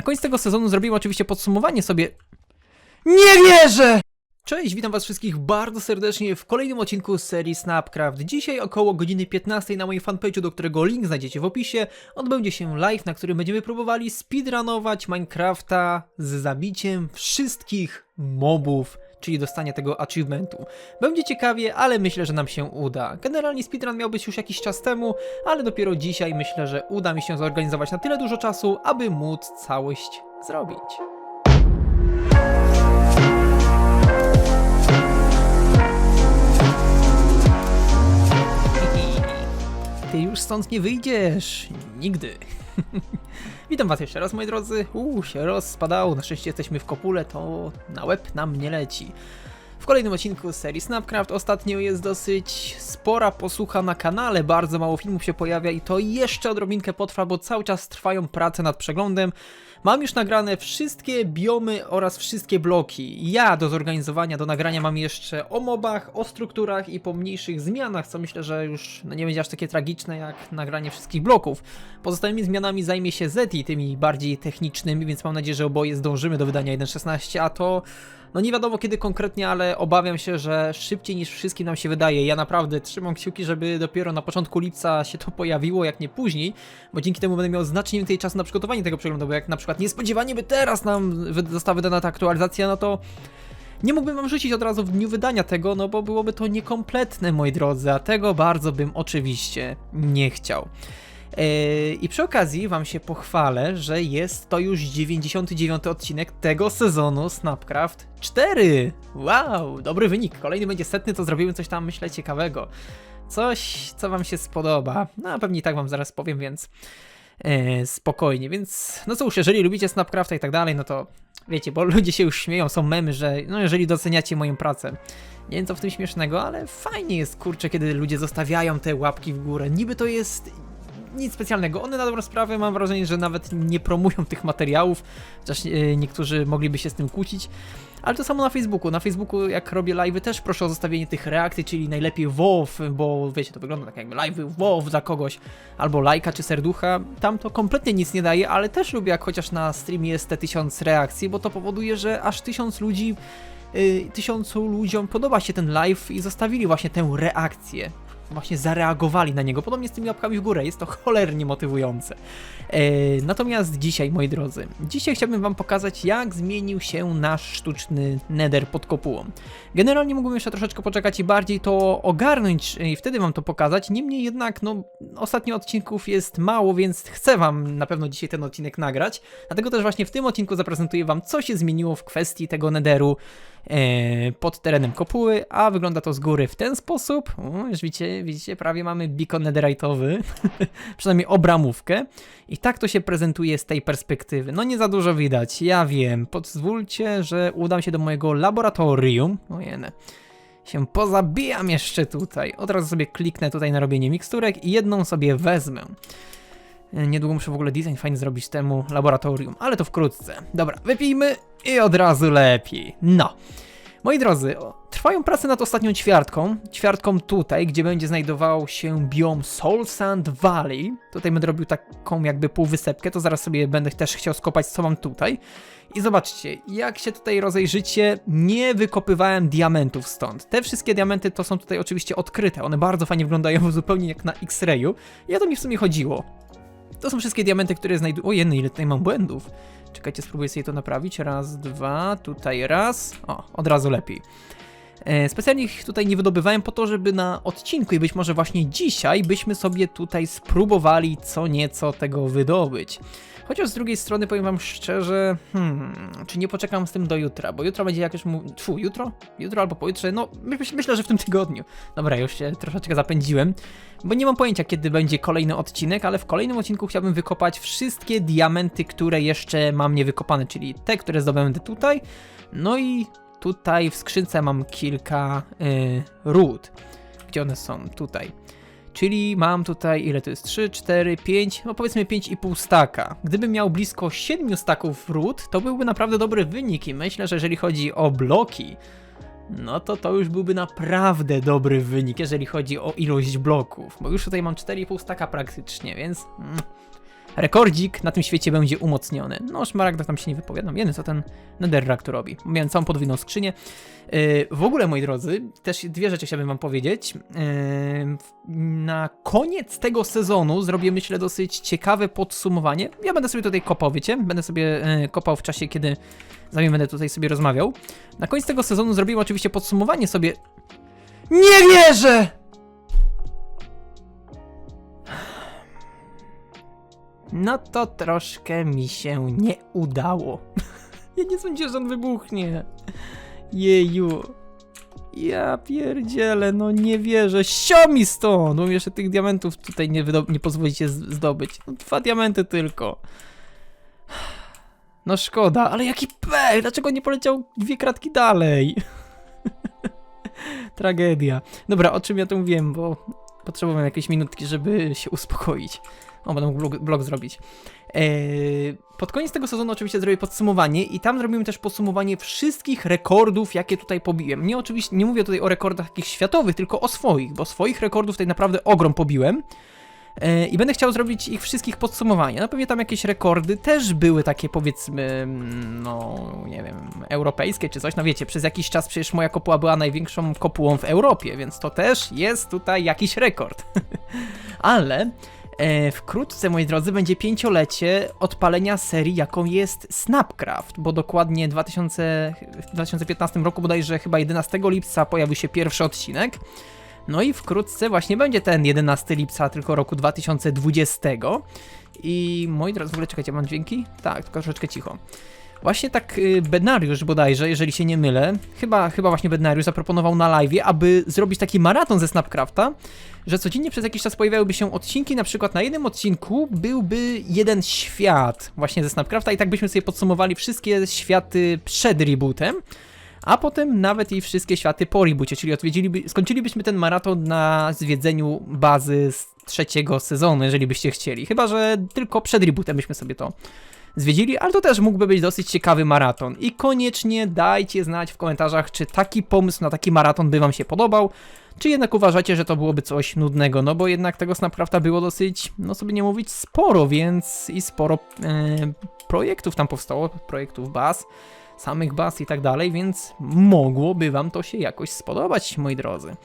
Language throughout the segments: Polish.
Na koniec tego sezonu zrobiłem oczywiście podsumowanie sobie... Nie wierzę! Cześć, witam was wszystkich bardzo serdecznie w kolejnym odcinku z serii Snapcraft. Dzisiaj około godziny 15 na moim fanpage'u, do którego link znajdziecie w opisie, odbędzie się live, na którym będziemy próbowali speedrunować Minecrafta z zabiciem wszystkich mobów, czyli dostanie tego achievementu. Będzie ciekawie, ale myślę, że nam się uda. Generalnie speedrun miał być już jakiś czas temu, ale dopiero dzisiaj myślę, że uda mi się zorganizować na tyle dużo czasu, aby móc całość zrobić. Już stąd nie wyjdziesz. Nigdy. Witam was jeszcze raz, moi drodzy. Uuu, się rozpadało. Na szczęście jesteśmy w kopule, to na łeb nam nie leci. W kolejnym odcinku serii Snapcraft ostatnio jest dosyć spora posłucha na kanale, bardzo mało filmów się pojawia i to jeszcze odrobinkę potrwa, bo cały czas trwają prace nad przeglądem. Mam już nagrane wszystkie biomy oraz wszystkie bloki. Ja do zorganizowania, do nagrania mam jeszcze o mobach, o strukturach i pomniejszych zmianach, co myślę, że już no, nie będzie aż takie tragiczne jak nagranie wszystkich bloków. Pozostałymi zmianami zajmie się Zeti, tymi bardziej technicznymi, więc mam nadzieję, że oboje zdążymy do wydania 1.16, a to no nie wiadomo kiedy konkretnie, ale obawiam się, że szybciej niż wszystkim nam się wydaje. Ja naprawdę trzymam kciuki, żeby dopiero na początku lipca się to pojawiło, jak nie później, bo dzięki temu będę miał znacznie więcej czasu na przygotowanie tego przeglądu, bo jak na przykład niespodziewanie by teraz nam została wydana ta aktualizacja, no to nie mógłbym wam rzucić od razu w dniu wydania tego, no bo byłoby to niekompletne, moi drodzy, a tego bardzo bym oczywiście nie chciał. Yy, I przy okazji wam się pochwalę, że jest to już 99 odcinek tego sezonu Snapcraft 4. Wow, dobry wynik. Kolejny będzie setny, to zrobimy coś tam, myślę, ciekawego. Coś, co wam się spodoba. No, a pewnie i tak wam zaraz powiem, więc e, spokojnie. Więc, no cóż, jeżeli lubicie Snapcrafta i tak dalej, no to wiecie, bo ludzie się już śmieją, są memy, że no jeżeli doceniacie moją pracę. Nie wiem co w tym śmiesznego, ale fajnie jest, kurczę, kiedy ludzie zostawiają te łapki w górę. Niby to jest nic specjalnego. One na dobrą sprawę mam wrażenie, że nawet nie promują tych materiałów, chociaż e, niektórzy mogliby się z tym kłócić. Ale to samo na Facebooku. Na Facebooku, jak robię live'y, też proszę o zostawienie tych reakcji, czyli najlepiej WoW, bo wiecie, to wygląda tak jakby live'y WoW dla kogoś, albo lajka czy serducha. Tam to kompletnie nic nie daje, ale też lubię, jak chociaż na streamie jest te tysiąc reakcji, bo to powoduje, że aż tysiąc ludzi, y, tysiącu ludziom podoba się ten live i zostawili właśnie tę reakcję. Właśnie zareagowali na niego, podobnie z tymi łapkami w górę, jest to cholernie motywujące. E, natomiast dzisiaj, moi drodzy, dzisiaj chciałbym wam pokazać, jak zmienił się nasz sztuczny nether pod kopułą. Generalnie mógłbym jeszcze troszeczkę poczekać i bardziej to ogarnąć i wtedy wam to pokazać, niemniej jednak, no, ostatnio odcinków jest mało, więc chcę wam na pewno dzisiaj ten odcinek nagrać, dlatego też właśnie w tym odcinku zaprezentuję wam, co się zmieniło w kwestii tego netheru pod terenem kopuły, a wygląda to z góry w ten sposób. O, już widzicie, widzicie, prawie mamy beacon netherite'owy, przynajmniej obramówkę. I tak to się prezentuje z tej perspektywy. No nie za dużo widać, ja wiem. Pozwólcie, że udam się do mojego laboratorium. Ojene. Się pozabijam jeszcze tutaj. Od razu sobie kliknę tutaj na robienie miksturek i jedną sobie wezmę. E, Niedługo muszę w ogóle design fajny zrobić temu laboratorium, ale to wkrótce. Dobra, wypijmy i od razu lepiej. No. Moi drodzy, trwają prace nad ostatnią ćwiartką. Ćwiartką tutaj, gdzie będzie znajdował się biom Soul Sand Valley. Tutaj będę robił taką jakby półwysepkę, to zaraz sobie będę też chciał skopać, co mam tutaj. I zobaczcie, jak się tutaj rozejrzycie, nie wykopywałem diamentów stąd. Te wszystkie diamenty to są tutaj oczywiście odkryte, one bardzo fajnie wyglądają, zupełnie jak na X-rayu. O to mi w sumie chodziło. To są wszystkie diamenty, które znajduję. O, jedno, ile tutaj mam błędów. Czekajcie, spróbuję sobie to naprawić. Raz, dwa, tutaj raz. O, od razu lepiej. E, Specjalnie ich tutaj nie wydobywałem po to, żeby na odcinku i być może właśnie dzisiaj byśmy sobie tutaj spróbowali co nieco tego wydobyć. Chociaż z drugiej strony powiem wam szczerze, hmm, czy nie poczekam z tym do jutra, bo jutro będzie jak już mu... Tfu, jutro? Jutro albo pojutrze, no myśl, myślę, że w tym tygodniu. Dobra, już się troszeczkę zapędziłem, bo nie mam pojęcia kiedy będzie kolejny odcinek, ale w kolejnym odcinku chciałbym wykopać wszystkie diamenty, które jeszcze mam niewykopane, czyli te, które zdobędę tutaj, no i tutaj w skrzynce mam kilka y, ród. Gdzie one są? Tutaj. Czyli mam tutaj, ile to jest? 3, 4, 5, no powiedzmy 5,5 staka. Gdybym miał blisko 7 staków ród, to byłby naprawdę dobry wynik i myślę, że jeżeli chodzi o bloki, no to to już byłby naprawdę dobry wynik, jeżeli chodzi o ilość bloków. Bo już tutaj mam 4,5 staka praktycznie, więc mm, rekordzik na tym świecie będzie umocniony. No o szmaragdach tam się nie wypowiadam, jeden co ten netherrack tu robi. Miałem całą podwójną skrzynię. Yy, w ogóle, moi drodzy, też dwie rzeczy chciałbym wam powiedzieć. Yy, na koniec tego sezonu zrobię, myślę, dosyć ciekawe podsumowanie. Ja będę sobie tutaj kopał, wiecie? Będę sobie yy, kopał w czasie, kiedy z wami będę tutaj sobie rozmawiał. Na koniec tego sezonu zrobimy oczywiście podsumowanie sobie... Nie wierzę! No to troszkę mi się nie udało. ja nie sądziłem, że on wybuchnie. Jeju. Ja pierdzielę, no nie wierzę. Siomi stąd! Bo jeszcze tych diamentów tutaj nie, nie pozwolicie zdobyć. No dwa diamenty tylko. No szkoda, ale jaki pech! Dlaczego nie poleciał dwie kratki dalej? Tragedia. Dobra, o czym ja tu mówiłem, bo potrzebowałem jakieś minutki, żeby się uspokoić. O, będę mógł blog, blog zrobić. Eee, pod koniec tego sezonu oczywiście zrobię podsumowanie i tam zrobimy też podsumowanie wszystkich rekordów, jakie tutaj pobiłem. Nie oczywiście, nie mówię tutaj o rekordach takich światowych, tylko o swoich, bo swoich rekordów tutaj naprawdę ogrom pobiłem. Eee, I będę chciał zrobić ich wszystkich podsumowanie. No pewnie tam jakieś rekordy też były takie powiedzmy, mm, no nie wiem, europejskie czy coś. No wiecie, przez jakiś czas przecież moja kopuła była największą kopułą w Europie, więc to też jest tutaj jakiś rekord. Ale E, wkrótce, moi drodzy, będzie pięciolecie odpalenia serii, jaką jest Snapcraft, bo dokładnie 2000, w 2015 roku, bodajże chyba 11 lipca, pojawił się pierwszy odcinek. No i wkrótce właśnie będzie ten 11 lipca, tylko roku 2020. I moi drodzy, w ogóle czekajcie, mam dźwięki? Tak, tylko troszeczkę cicho. Właśnie tak y, Bednariusz bodajże, jeżeli się nie mylę, chyba, chyba właśnie Bednariusz zaproponował na live, aby zrobić taki maraton ze Snapcrafta, że codziennie przez jakiś czas pojawiałyby się odcinki, na przykład na jednym odcinku byłby jeden świat właśnie ze Snapcrafta i tak byśmy sobie podsumowali wszystkie światy przed rebootem, a potem nawet i wszystkie światy po reboocie, czyli odwiedziliby, skończylibyśmy ten maraton na zwiedzeniu bazy z trzeciego sezonu, jeżeli byście chcieli. Chyba, że tylko przed rebootem byśmy sobie to zwiedzili, ale to też mógłby być dosyć ciekawy maraton. I koniecznie dajcie znać w komentarzach, czy taki pomysł na taki maraton by wam się podobał, czy jednak uważacie, że to byłoby coś nudnego, no bo jednak tego Snapcrafta było dosyć, no sobie nie mówić, sporo, więc i sporo e, projektów tam powstało, projektów baz, samych baz i tak dalej, więc mogłoby wam to się jakoś spodobać, moi drodzy.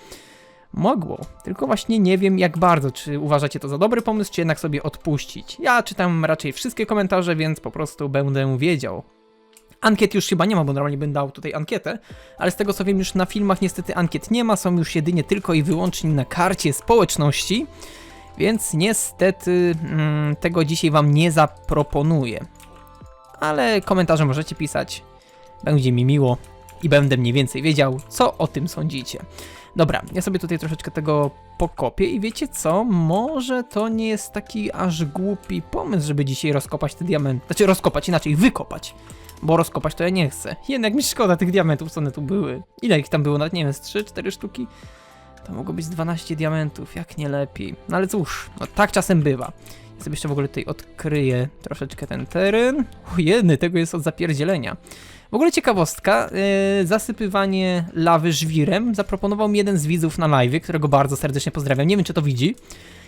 Mogło, tylko właśnie nie wiem jak bardzo, czy uważacie to za dobry pomysł, czy jednak sobie odpuścić. Ja czytam raczej wszystkie komentarze, więc po prostu będę wiedział. Ankiet już chyba nie ma, bo normalnie bym dał tutaj ankietę, ale z tego co wiem już na filmach niestety ankiet nie ma, są już jedynie tylko i wyłącznie na karcie społeczności, więc niestety mm, tego dzisiaj wam nie zaproponuję. Ale komentarze możecie pisać, będzie mi miło i będę mniej więcej wiedział, co o tym sądzicie. Dobra, ja sobie tutaj troszeczkę tego pokopię i wiecie co? Może to nie jest taki aż głupi pomysł, żeby dzisiaj rozkopać te diamenty. Znaczy rozkopać, inaczej wykopać. Bo rozkopać to ja nie chcę. Jednak mi szkoda tych diamentów, co one tu były. Ile ich tam było? Nawet nie wiem, z 3-4 sztuki? To mogło być 12 diamentów, jak nie lepiej. No ale cóż, no tak czasem bywa. Ja sobie jeszcze w ogóle tutaj odkryję troszeczkę ten teren. O, tego jest od zapierdzielenia. W ogóle ciekawostka, yy, zasypywanie lawy żwirem zaproponował mi jeden z widzów na live, którego bardzo serdecznie pozdrawiam. Nie wiem, czy to widzi.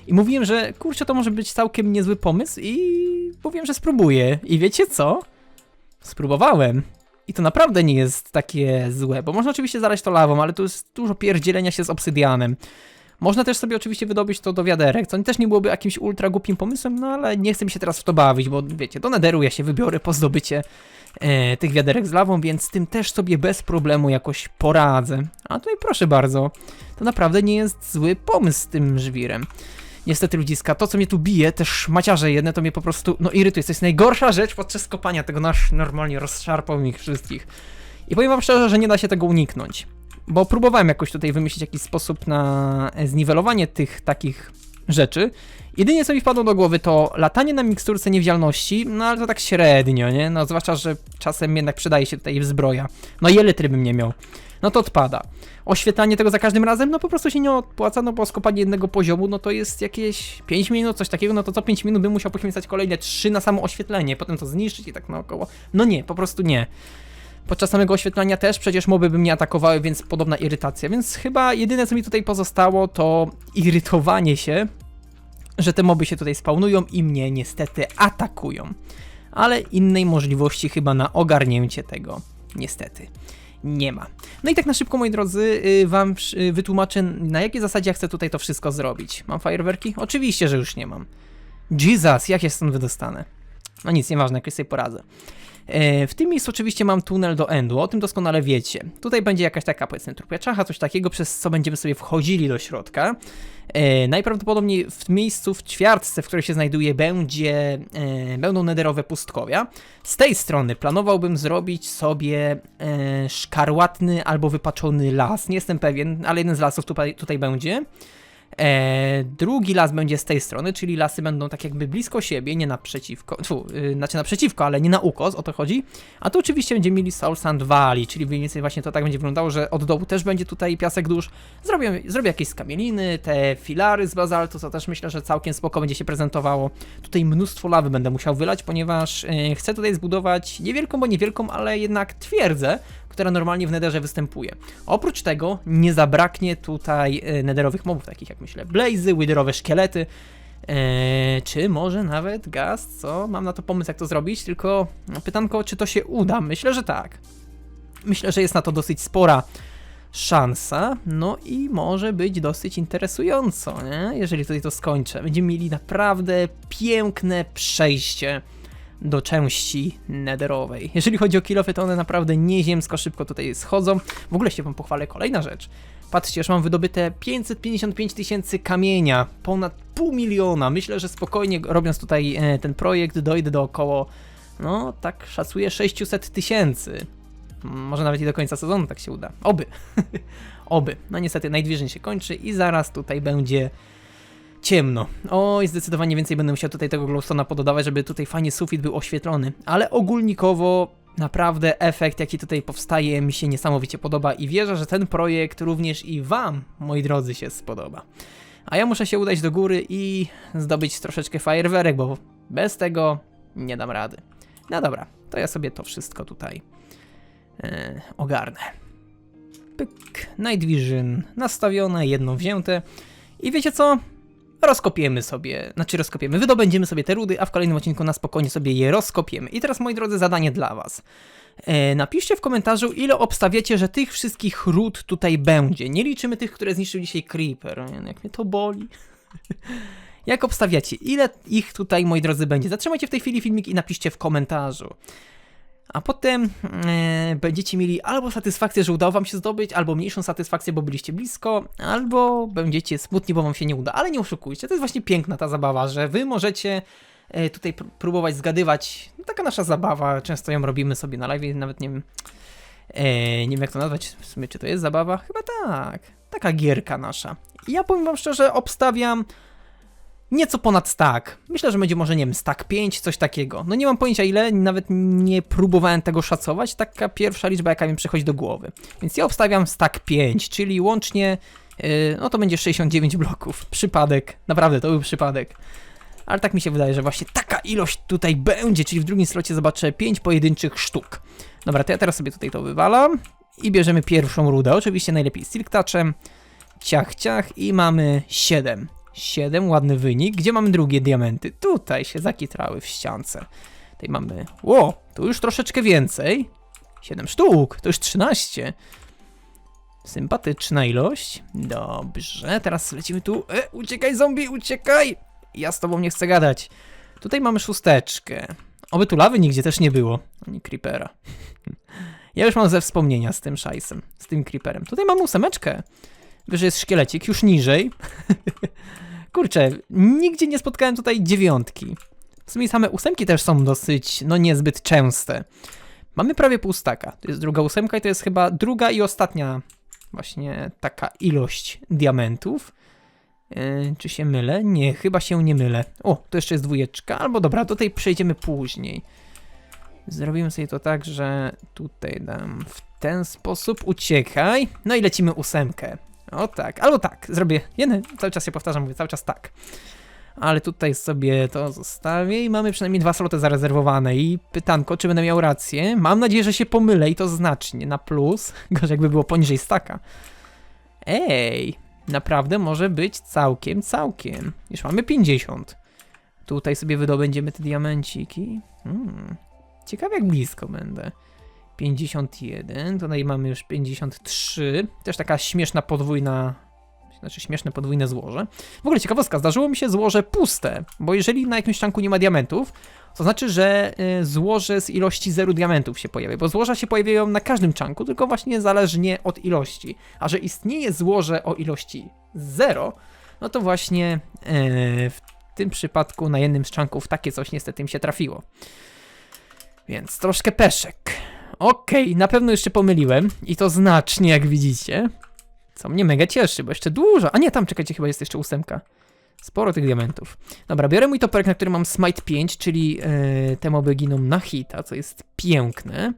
I mówiłem, że kurczę, to może być całkiem niezły pomysł i mówiłem, że spróbuję. I wiecie co? Spróbowałem. I to naprawdę nie jest takie złe, bo można oczywiście zalać to lawą, ale tu jest dużo pierdzielenia się z obsydianem. Można też sobie oczywiście wydobyć to do wiaderek, co też nie byłoby jakimś ultra głupim pomysłem, no ale nie chcę mi się teraz w to bawić, bo wiecie, do nederu ja się wybiorę po zdobycie e, tych wiaderek z lawą, więc z tym też sobie bez problemu jakoś poradzę. A tutaj proszę bardzo, to naprawdę nie jest zły pomysł z tym żwirem. Niestety ludziska, to co mnie tu bije, też maciarze jedne, to mnie po prostu, no irytuje. To jest najgorsza rzecz podczas kopania tego nasz normalnie rozszarpał ich wszystkich. I powiem wam szczerze, że nie da się tego uniknąć. Bo próbowałem jakoś tutaj wymyślić jakiś sposób na zniwelowanie tych takich rzeczy. Jedynie co mi wpadło do głowy to latanie na miksturce niewidzialności, no ale to tak średnio, nie? No zwłaszcza, że czasem jednak przydaje się tutaj zbroja. No i bym nie miał. No to odpada. Oświetlanie tego za każdym razem, no po prostu się nie opłaca, no bo skopanie jednego poziomu, no to jest jakieś 5 minut, coś takiego, no to co 5 minut bym musiał poświęcać kolejne 3 na samo oświetlenie, potem to zniszczyć i tak naokoło. No nie, po prostu nie. Podczas samego oświetlania też przecież moby by mnie atakowały, więc podobna irytacja. Więc chyba jedyne co mi tutaj pozostało to irytowanie się że te moby się tutaj spawnują i mnie niestety atakują. Ale innej możliwości chyba na ogarnięcie tego niestety nie ma. No i tak na szybko, moi drodzy, y, wam y, wytłumaczę, na jakiej zasadzie ja chcę tutaj to wszystko zrobić. Mam fajerwerki? Oczywiście, że już nie mam. Jesus, jak się stąd wydostanę? No nic, nieważne, jakoś sobie poradzę. E, W tym miejscu oczywiście mam tunel do endu, o tym doskonale wiecie. Tutaj będzie jakaś taka, powiedzmy, trupia czacha, coś takiego, przez co będziemy sobie wchodzili do środka. E, najprawdopodobniej w miejscu, w ćwiartce, w której się znajduje, będzie, e, będą nederowe pustkowia. Z tej strony planowałbym zrobić sobie szkarłatny albo wypaczony las. Nie jestem pewien, ale jeden z lasów tutaj, tutaj będzie. E, drugi las będzie z tej strony, czyli lasy będą tak jakby blisko siebie, nie naprzeciwko, tfu, y, znaczy naprzeciwko, ale nie na ukos, o to chodzi. A tu oczywiście będziemy mieli Soul Sand Valley, czyli mniej więcej właśnie to tak będzie wyglądało, że od dołu też będzie tutaj piasek dusz. Zrobię, zrobię jakieś skamieliny, te filary z bazaltu, co też myślę, że całkiem spoko będzie się prezentowało. Tutaj mnóstwo lawy będę musiał wylać, ponieważ y, chcę tutaj zbudować niewielką, bo niewielką, ale jednak twierdzę, która normalnie w Netherze występuje. Oprócz tego nie zabraknie tutaj e, nederowych mobów, takich jak myślę blazy, witherowe szkielety, e, czy może nawet gaz, co? Mam na to pomysł jak to zrobić, tylko pytanko, czy to się uda? Myślę, że tak. Myślę, że jest na to dosyć spora szansa, no i może być dosyć interesująco, nie? jeżeli tutaj to skończę. Będziemy mieli naprawdę piękne przejście do części nederowej. Jeżeli chodzi o kilofy, to one naprawdę nieziemsko szybko tutaj schodzą. W ogóle się wam pochwalę, kolejna rzecz. Patrzcie, już mam wydobyte 555 tysięcy kamienia, ponad pół miliona. Myślę, że spokojnie robiąc tutaj e, ten projekt dojdę do około, no tak szacuję 600 tysięcy. Może nawet i do końca sezonu tak się uda. Oby. Oby. No niestety Night się kończy i zaraz tutaj będzie ciemno. Oj, zdecydowanie więcej będę musiał tutaj tego glowstone'a pododawać, żeby tutaj fajnie sufit był oświetlony. Ale ogólnikowo naprawdę efekt, jaki tutaj powstaje, mi się niesamowicie podoba i wierzę, że ten projekt również i wam, moi drodzy, się spodoba. A ja muszę się udać do góry i zdobyć troszeczkę fajerwerek, bo bez tego nie dam rady. No dobra, to ja sobie to wszystko tutaj e, ogarnę. Pyk, Night Vision nastawione, jedno wzięte. I wiecie co? Rozkopiemy sobie, znaczy rozkopiemy, wydobędziemy sobie te rudy, a w kolejnym odcinku na spokojnie sobie je rozkopiemy. I teraz, moi drodzy, zadanie dla was. E, napiszcie w komentarzu, ile obstawiacie, że tych wszystkich ród tutaj będzie. Nie liczymy tych, które zniszczył dzisiaj Creeper. Jak mnie to boli. Jak obstawiacie, ile ich tutaj, moi drodzy, będzie? Zatrzymajcie w tej chwili filmik i napiszcie w komentarzu a potem e, będziecie mieli albo satysfakcję, że udało wam się zdobyć, albo mniejszą satysfakcję, bo byliście blisko, albo będziecie smutni, bo wam się nie uda. Ale nie oszukujcie, to jest właśnie piękna ta zabawa, że wy możecie e, tutaj pr próbować zgadywać. No, taka nasza zabawa, często ją robimy sobie na live, nawet nie wiem, e, nie wiem jak to nazwać, w sumie czy to jest zabawa? Chyba tak. Taka gierka nasza. Ja powiem wam szczerze, obstawiam Nieco ponad stack. Myślę, że będzie może, nie wiem, stack 5, coś takiego. No nie mam pojęcia ile, nawet nie próbowałem tego szacować. Taka pierwsza liczba, jaka mi przychodzi do głowy. Więc ja obstawiam stack 5, czyli łącznie, yy, no to będzie 69 bloków. Przypadek, naprawdę to był przypadek. Ale tak mi się wydaje, że właśnie taka ilość tutaj będzie, czyli w drugim slocie zobaczę 5 pojedynczych sztuk. Dobra, to ja teraz sobie tutaj to wywalam i bierzemy pierwszą rudę, oczywiście najlepiej Silk Touchem. Ciach, ciach i mamy 7. 7, ładny wynik. Gdzie mamy drugie diamenty? Tutaj się zakitrały w ściance. Tutaj mamy, ło, tu już troszeczkę więcej. 7 sztuk, to już 13. Sympatyczna ilość. Dobrze, teraz lecimy tu. E, uciekaj zombie, uciekaj! Ja z tobą nie chcę gadać. Tutaj mamy szósteczkę. Oby tu lawy nigdzie też nie było, ani creepera. Ja już mam ze wspomnienia z tym szajsem, z tym creeperem. Tutaj mamy ósemeczkę. Wyżej jest szkielecik, już niżej. Kurczę, nigdzie nie spotkałem tutaj dziewiątki. W sumie same ósemki też są dosyć, no niezbyt częste. Mamy prawie pół staka. To jest druga ósemka i to jest chyba druga i ostatnia właśnie taka ilość diamentów. Yy, czy się mylę? Nie, chyba się nie mylę. O, to jeszcze jest dwójeczka, albo dobra, do tej przejdziemy później. Zrobimy sobie to tak, że tutaj dam w ten sposób, uciekaj. No i lecimy ósemkę. O tak, albo tak, zrobię. Jeden, cały czas się powtarzam, mówię cały czas tak. Ale tutaj sobie to zostawię i mamy przynajmniej dwa sloty zarezerwowane. I pytanko, czy będę miał rację? Mam nadzieję, że się pomylę i to znacznie na plus. Gorzej jakby było poniżej staka. Ej, naprawdę może być całkiem, całkiem. Już mamy 50. Tutaj sobie wydobędziemy te diamenciki. Hmm. Ciekawe jak blisko będę. 51, tutaj mamy już 53. Też taka śmieszna podwójna, znaczy śmieszne podwójne złoże. W ogóle ciekawostka, zdarzyło mi się złoże puste, bo jeżeli na jakimś czanku nie ma diamentów, to znaczy, że y, złoże z ilości 0 diamentów się pojawia, bo złoża się pojawiają na każdym czanku, tylko właśnie zależnie od ilości. A że istnieje złoże o ilości 0, no to właśnie y, w tym przypadku na jednym z czanków takie coś niestety mi się trafiło. Więc troszkę peszek. Okej, na pewno jeszcze pomyliłem i to znacznie, jak widzicie. Co mnie mega cieszy, bo jeszcze dużo. A nie, tam czekajcie, chyba jest jeszcze ósemka. Sporo tych diamentów. Dobra, biorę mój toperek, na którym mam Smite 5, czyli yy, te na hita, co jest piękne.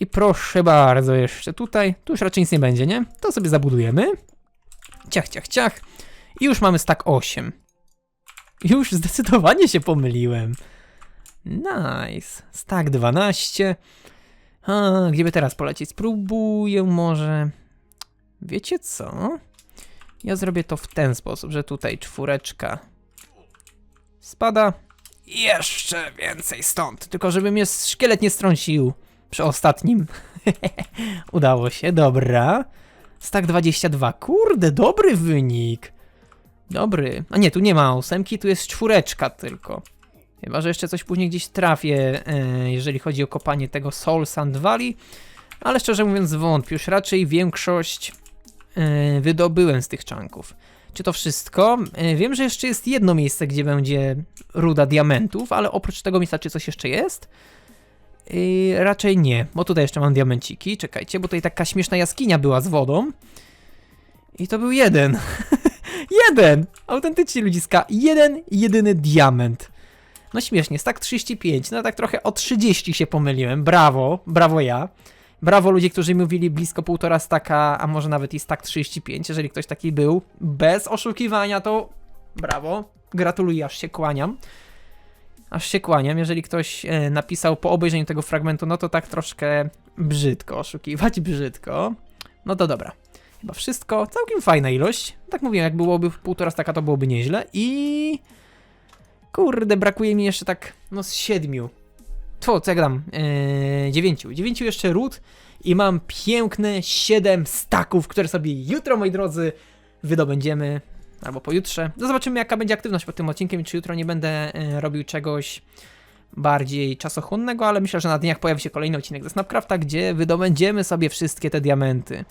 I proszę bardzo, jeszcze tutaj. Tu już raczej nic nie będzie, nie? To sobie zabudujemy. Ciach, ciach, ciach. I już mamy stack 8. Już zdecydowanie się pomyliłem. Nice. Stack 12. A, gdzie by teraz polecieć? Spróbuję może... Wiecie co? Ja zrobię to w ten sposób, że tutaj czwóreczka spada. Jeszcze więcej stąd. Tylko żeby mnie szkielet nie strącił przy ostatnim. Udało się, dobra. Stack 22. Kurde, dobry wynik. Dobry. A nie, tu nie ma ósemki, tu jest czwóreczka tylko. Chyba, że jeszcze coś później gdzieś trafię, e, jeżeli chodzi o kopanie tego Soul Sand Valley. Ale szczerze mówiąc wątpię, już raczej większość e, wydobyłem z tych czanków. Czy to wszystko? E, Wiem, że jeszcze jest jedno miejsce, gdzie będzie ruda diamentów, ale oprócz tego miejsca czy coś jeszcze jest? Raczej nie, bo tutaj jeszcze mam diamenciki. Czekajcie, bo tutaj taka śmieszna jaskinia była z wodą. I to był jeden. jeden! Autentycznie ludziska. Jeden, jedyny diament. No śmiesznie, stack 35, no tak trochę o 30 się pomyliłem, brawo, brawo ja. Brawo ludzie, którzy mówili blisko półtora staka, a może nawet i stack 35, jeżeli ktoś taki był, bez oszukiwania to brawo, gratuluję, aż się kłaniam. Aż się kłaniam, jeżeli ktoś e, napisał po obejrzeniu tego fragmentu, no to tak troszkę brzydko oszukiwać, brzydko. No to dobra. Chyba wszystko, całkiem fajna ilość. Tak mówię, jak byłoby półtora staka, to byłoby nieźle i... Kurde, brakuje mi jeszcze tak, no z siedmiu. To, co jak dam? Eee, dziewięciu. Dziewięciu jeszcze ród i mam piękne siedem staków, które sobie jutro, moi drodzy, wydobędziemy. Albo pojutrze. No zobaczymy, jaka będzie aktywność pod tym odcinkiem czy jutro nie będę e, robił czegoś bardziej czasochłonnego, ale myślę, że na dniach pojawi się kolejny odcinek ze Snapcrafta, gdzie wydobędziemy sobie wszystkie te diamenty.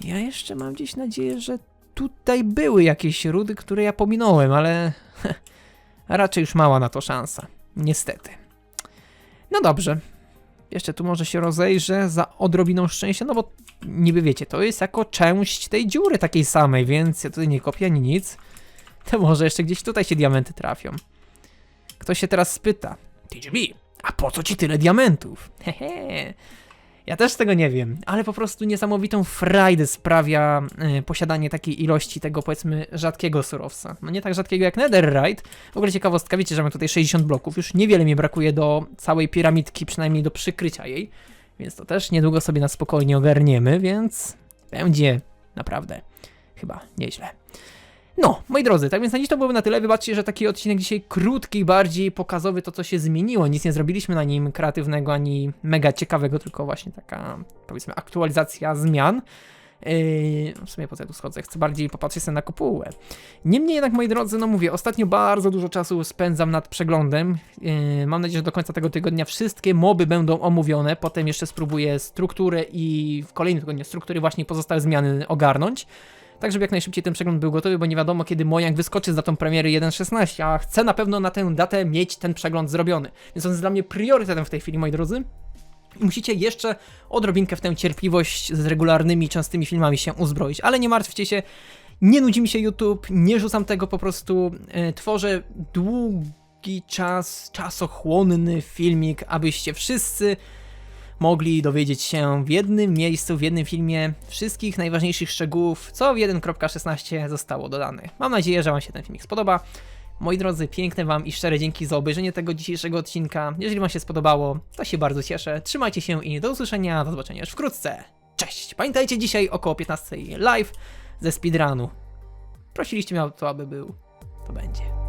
Ja jeszcze mam gdzieś nadzieję, że tutaj były jakieś rudy, które ja pominąłem, ale raczej już mała na to szansa. Niestety. No dobrze. Jeszcze tu może się rozejrzę za odrobiną szczęścia, no bo niby wiecie, to jest jako część tej dziury takiej samej, więc ja tutaj nie kopię ani nic. To może jeszcze gdzieś tutaj się diamenty trafią. Ktoś się teraz spyta, TGB, a po co ci tyle diamentów? Hehe. Ja też tego nie wiem, ale po prostu niesamowitą frajdę sprawia e, posiadanie takiej ilości tego powiedzmy rzadkiego surowca. No nie tak rzadkiego jak netherite. W ogóle ciekawostka, wiecie, że mamy tutaj 60 bloków, już niewiele mi brakuje do całej piramidki, przynajmniej do przykrycia jej. Więc to też niedługo sobie na spokojnie ogarniemy, więc będzie naprawdę chyba nieźle. No, moi drodzy, tak więc na dziś to byłoby na tyle. Wybaczcie, że taki odcinek dzisiaj krótki, bardziej pokazowy to, co się zmieniło. Nic nie zrobiliśmy na nim kreatywnego ani mega ciekawego, tylko właśnie taka, powiedzmy, aktualizacja zmian. Yy, w sumie po co ja tu schodzę? Chcę bardziej popatrzeć sobie na kopułę. Niemniej jednak, moi drodzy, no mówię, ostatnio bardzo dużo czasu spędzam nad przeglądem. Yy, mam nadzieję, że do końca tego tygodnia wszystkie moby będą omówione. Potem jeszcze spróbuję strukturę i w kolejnym tygodniu struktury właśnie pozostałe zmiany ogarnąć tak żeby jak najszybciej ten przegląd był gotowy, bo nie wiadomo kiedy Mojang wyskoczy z datą premiery 1.16, a chcę na pewno na tę datę mieć ten przegląd zrobiony. Więc on jest dla mnie priorytetem w tej chwili, moi drodzy. Musicie jeszcze odrobinkę w tę cierpliwość z regularnymi, częstymi filmami się uzbroić, ale nie martwcie się, nie nudzi mi się YouTube, nie rzucam tego po prostu, e, tworzę długi czas, czasochłonny filmik, abyście wszyscy mogli dowiedzieć się w jednym miejscu, w jednym filmie wszystkich najważniejszych szczegółów, co w 1.16 zostało dodane. Mam nadzieję, że Wam się ten filmik spodoba. Moi drodzy, piękne Wam i szczere dzięki za obejrzenie tego dzisiejszego odcinka. Jeżeli Wam się spodobało, to się bardzo cieszę. Trzymajcie się i do usłyszenia, do zobaczenia już wkrótce. Cześć! Pamiętajcie, dzisiaj około 15 live ze speedrunu. Prosiliście mnie o to, aby był. To będzie.